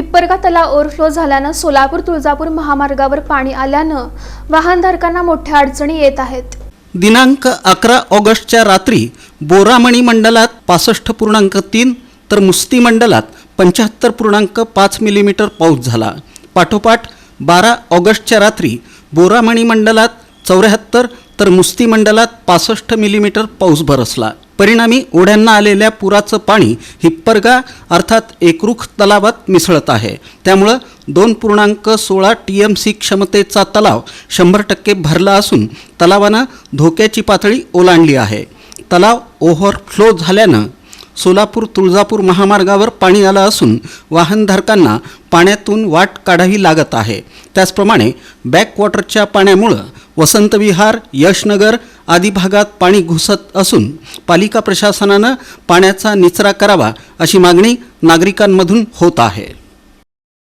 हिप्परगा तलाव ओव्हरफ्लो झाल्यानं सोलापूर तुळजापूर महामार्गावर पाणी आल्यानं वाहनधारकांना मोठ्या अडचणी येत आहेत. दिनांक अकरा ऑगस्टच्या रात्री बोरामणी मंडलात पासष्ट पूर्णांक तीन तर मुस्ती मंडलात पंच्याहत्तर पूर्णांक पाच मिलीमीटर पाऊस झाला. पाठोपाठ बारा ऑगस्टच्या रात्री बोरामणी मंडलात चौऱ्याहत्तर तर मुस्ती मंडलात पासष्ट मिलीमीटर पाऊस बरसला. परिणामी ओढ्यांना आलेल्या पुराचं पाणी हिप्परगा अर्थात एकरूख तलावात मिसळत आहे. त्यामुळं दोन पूर्णांक सोळा टी एम सी क्षमतेचा तलाव शंभर टक्के भरला असून तलावानं धोक्याची पातळी ओलांडली आहे. तलाव ओव्हरफ्लो झाल्यानं सोलापूर तुळजापूर महामार्गावर पाणी आलं असून वाहनधारकांना पाण्यातून वाट काढावी लागत आहे. त्याचप्रमाणे बॅकवॉटरच्या पाण्यामुळं वसंतविहार यशनगर आदी भागात पाणी घुसत असून पालिका प्रशासनानं पाण्याचा निचरा करावा अशी मागणी नागरिकांमधून होत आहे.